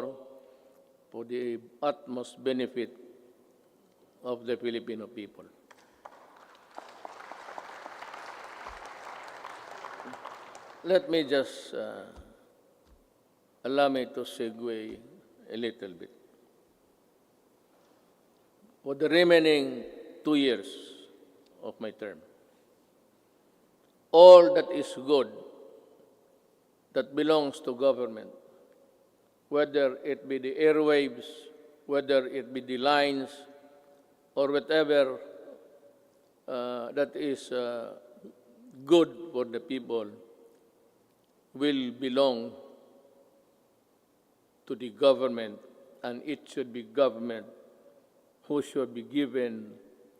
war for the utmost benefit of the Filipino people. Let me just uh, allow me to segue a little bit. For the remaining two years of my term, all that is good that belongs to government, whether it be the airwaves, whether it be the lines, or whatever uh, that is uh, good for the people, will belong to the government, and it should be government who should be given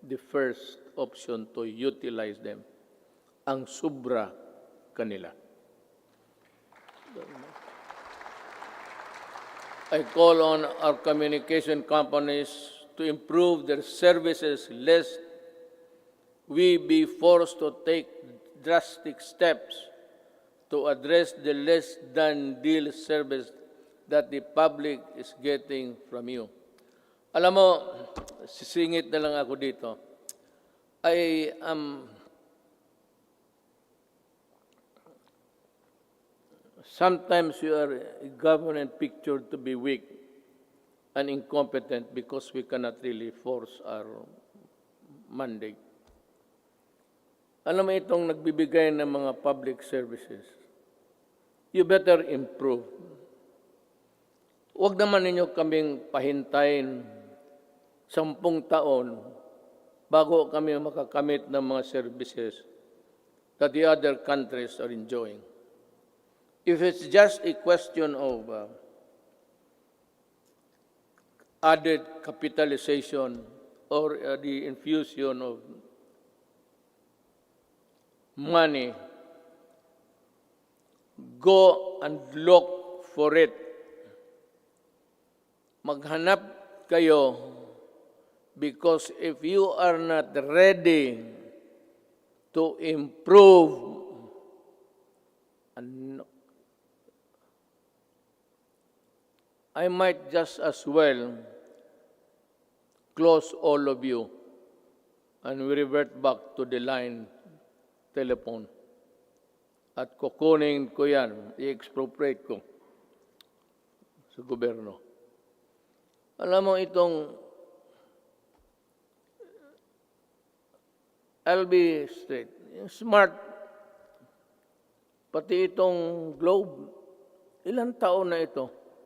the first option to utilize them. Ang sobra kanila. I call on our communication companies to improve their services lest we be forced to take drastic steps to address the less than deal service that the public is getting from you. Alam mo, sisingit na lang ako dito. I am Sometimes you are government pictured to be weak and incompetent because we cannot really force our mandate. Alam mo itong nagbibigay ng mga public services, you better improve. Huwag naman ninyo kaming pahintayin sampung taon bago kami makakamit ng mga services that the other countries are enjoying. If it's just a question of uh, added capitalization or uh, the infusion of money, go and look for it. Maghanap kayo because if you are not ready to improve and I might just as well close all of you and we revert back to the line telephone. At kukunin ko yan, i-expropriate ko sa gobyerno. Alam mo itong straight. Yung smart, pati itong globe, ilang taon na ito?